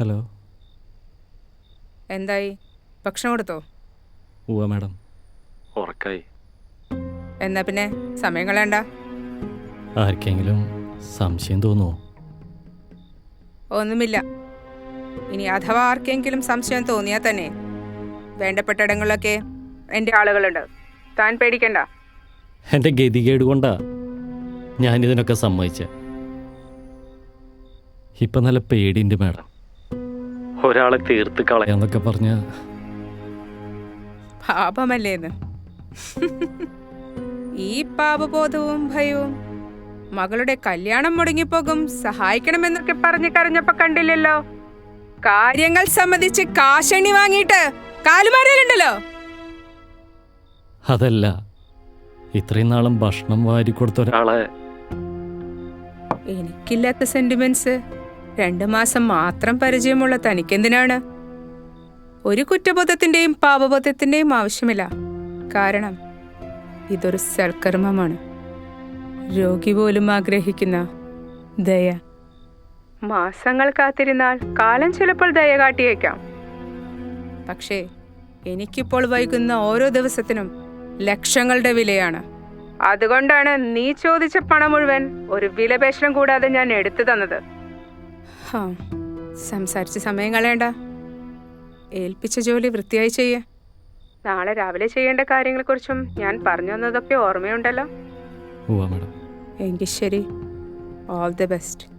Hello. എന്തായി? ഭക്ഷണം കൊടുത്തോ? ഉവ മാഡം. ഉറക്കായി. എന്നാ പിന്നെ സമയം കളയണ്ട. ആർക്കെങ്കിലും സംശയം തോന്നുമോ ഒന്നുമില്ല. ഇനി അഥവാ ആർക്കെങ്കിലും സംശയം തോന്നിയാൽ തന്നെ. വേണ്ടപ്പെട്ട എന്റെ ആളുകളുണ്ട്. താൻ പേടിക്കണ്ട. എന്റെ ഗതികേട് കൊണ്ടാ ഞാനിതിനൊക്കെ സമ്മതിച്ച. ഇപ്പം നല്ല പേടിയുണ്ട് മാഡം. ഒരാളെ തീർത്ത് കളയാന്നൊക്കെ പറഞ്ഞ പാപമല്ലേന്ന്. ഈ പാപബോധവും ഭയവും മകളുടെ കല്യാണം മുടങ്ങിപ്പോകും സഹായിക്കണമെന്നൊക്കെ പറഞ്ഞു കരഞ്ഞപ്പോ കണ്ടില്ലല്ലോ. കാര്യങ്ങൾ സംബന്ധിച്ച് കാശണി വാങ്ങിയിട്ട് കാലുമാരലുണ്ടല്ലോ? അതല്ല ഇത്രയും നാളും ഭക്ഷണം വാരി കൊടുത്ത ഒരാളെ എനിക്കില്ലാത്ത സെന്റിമെന്റ്സ് രണ്ടു മാസം മാത്രം പരിചയമുള്ള തനിക്കെന്തിനാണ്? ഒരു കുറ്റബോധത്തിന്റെയും പാപബോധത്തിന്റെയും ആവശ്യമില്ല. കാരണം ഇതൊരു സൽക്കർമ്മമാണ്. രോഗി പോലും ആഗ്രഹിക്കുന്ന ദയ. മാസങ്ങൾ കാത്തിരുന്നാൽ കാലം ചിലപ്പോൾ ദയ കാട്ടിയേക്കാം. പക്ഷേ എനിക്കിപ്പോൾ വൈകുന്ന ഓരോ ദിവസത്തിനും ലക്ഷങ്ങളുടെ വിലയാണ്. അതുകൊണ്ടാണ് നീ ചോദിച്ച പണം മുഴുവൻ ഒരു വിലപേശനം കൂടാതെ ഞാൻ എടുത്തു തന്നത്. ഹാ, സംസാരിച്ച് സമയം കളയണ്ട. ഏൽപ്പിച്ച ജോലി വൃത്തിയായി ചെയ്യേ. നാളെ രാവിലെ ചെയ്യേണ്ട കാര്യങ്ങളെക്കുറിച്ചും ഞാൻ പറഞ്ഞു തന്നതൊക്കെ ഓർമ്മയുണ്ടല്ലോ. എങ്കിൽ ശരി. All the best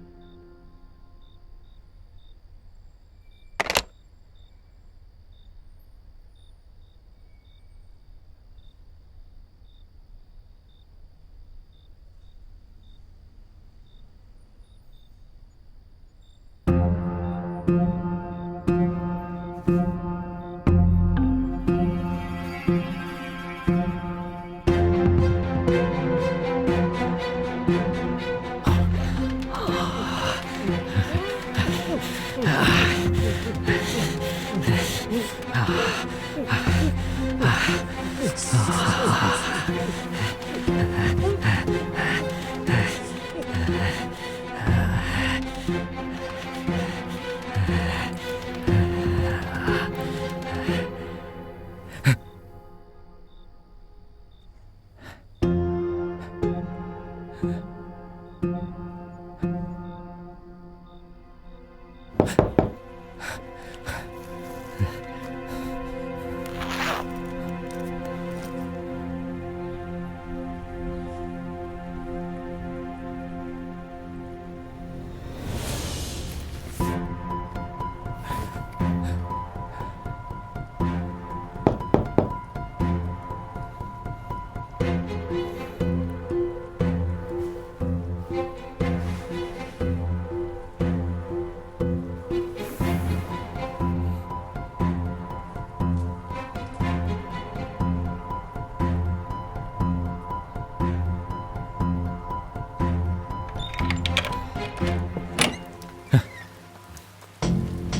Ah.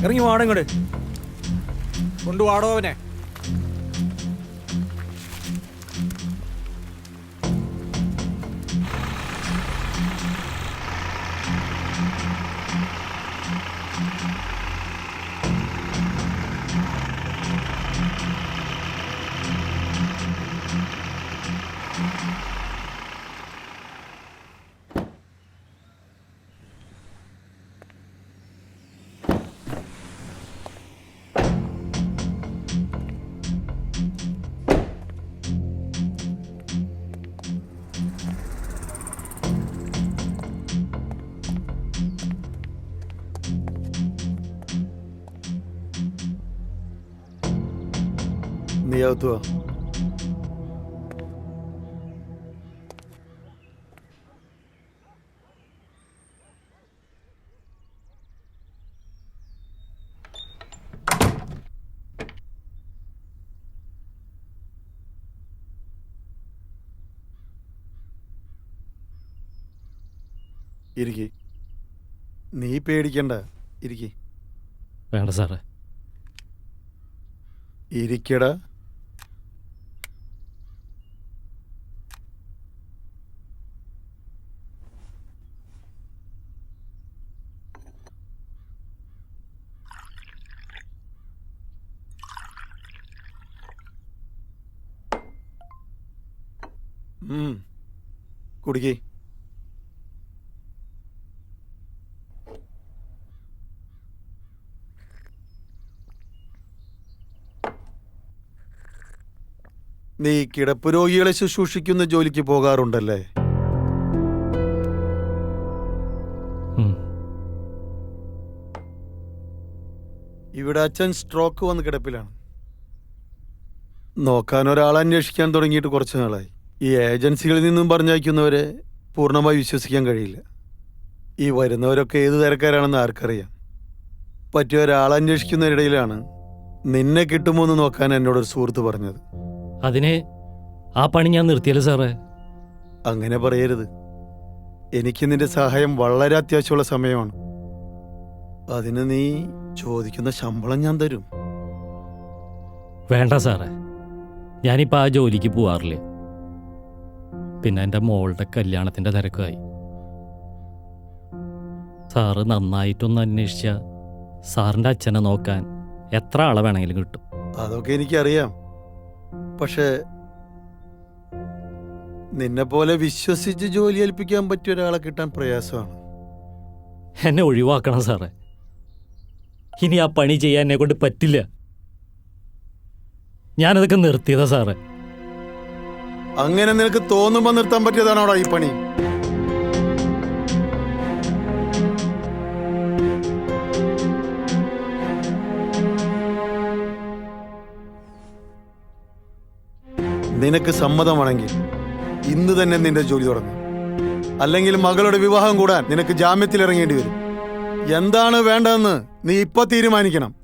ഇറങ്ങി വാട ഇങ്ങോട്ട്. കൊണ്ടുവാടോ അവനെ. നീ അകത്ത് വാ ഇരിക്കി. നീ പേടിക്കണ്ട. ഇരിക്കി. വേണ്ട സാറേ. ഇരിക്കടാ. കുടിക്ക്. നീ കിടപ്പ് രോഗികളെ ശുശ്രൂഷിക്കുന്ന ജോലിക്ക് പോകാറുണ്ടല്ലേ. ഇവിടെ അച്ഛൻ സ്ട്രോക്ക് വന്ന് കിടപ്പിലാണ്. നോക്കാൻ ഒരാളെ അന്വേഷിക്കാൻ തുടങ്ങിയിട്ട് കുറച്ച് നാളായി. ഈ ഏജൻസികളിൽ നിന്നും പറഞ്ഞയക്കുന്നവരെ പൂർണമായി വിശ്വസിക്കാൻ കഴിയില്ല. ഈ വരുന്നവരൊക്കെ ഏത് തരക്കാരാണെന്ന് ആർക്കറിയാം. പറ്റിയ ഒരാളന്വേഷിക്കുന്നതിനിടയിലാണ് നിന്നെ കിട്ടുമോ എന്ന് നോക്കാൻ എന്നോടൊരു സുഹൃത്ത് പറഞ്ഞത്. അതിനെ ആ പണി ഞാൻ നിർത്തിയല്ലോ സാറേ? അങ്ങനെ പറയരുത്. എനിക്ക് നിന്റെ സഹായം വളരെ അത്യാവശ്യമുള്ള സമയമാണ്. അതിന് നീ ചോദിക്കുന്ന ശമ്പളം ഞാൻ തരും. വേണ്ട സാറേ. ഞാനിപ്പോൾ ആ ജോലിക്ക് പോവാറില്ല? പിന്നെ എന്റെ മോളുടെ കല്യാണത്തിന്റെ തിരക്കായി. സാറ് നന്നായിട്ടൊന്ന് അന്വേഷിച്ച സാറിന്റെ അച്ഛനെ നോക്കാൻ എത്ര ആളെ വേണമെങ്കിലും കിട്ടും. അതൊക്കെ എനിക്കറിയാം. പക്ഷേ നിന്നെ പോലെ വിശ്വസിച്ച് ജോലി ഏൽപ്പിക്കാൻ പറ്റിയ ഒരാളെ കിട്ടാൻ പ്രയാസമാണ്. എന്നെ ഒഴിവാക്കണം സാറേ. ഇനി ആ പണി ചെയ്യാൻ എന്നെ കൊണ്ട് പറ്റില്ല. ഞാനതൊക്കെ നിർത്തിയതാ സാറേ. അങ്ങനെ നിനക്ക് തോന്നുമ്പോ നിർത്താൻ പറ്റിയതാണോടാ ഈ പണി. നിനക്ക് സമ്മതമാണെങ്കിൽ ഇന്ന് തന്നെ നിന്റെ ജോലി തുടങ്ങും. അല്ലെങ്കിൽ മകളുടെ വിവാഹം കൂടാൻ നിനക്ക് ജാമ്യത്തിൽ ഇറങ്ങേണ്ടി വരും. എന്താണ് വേണ്ടതെന്ന് നീ ഇപ്പൊ തീരുമാനിക്കണം.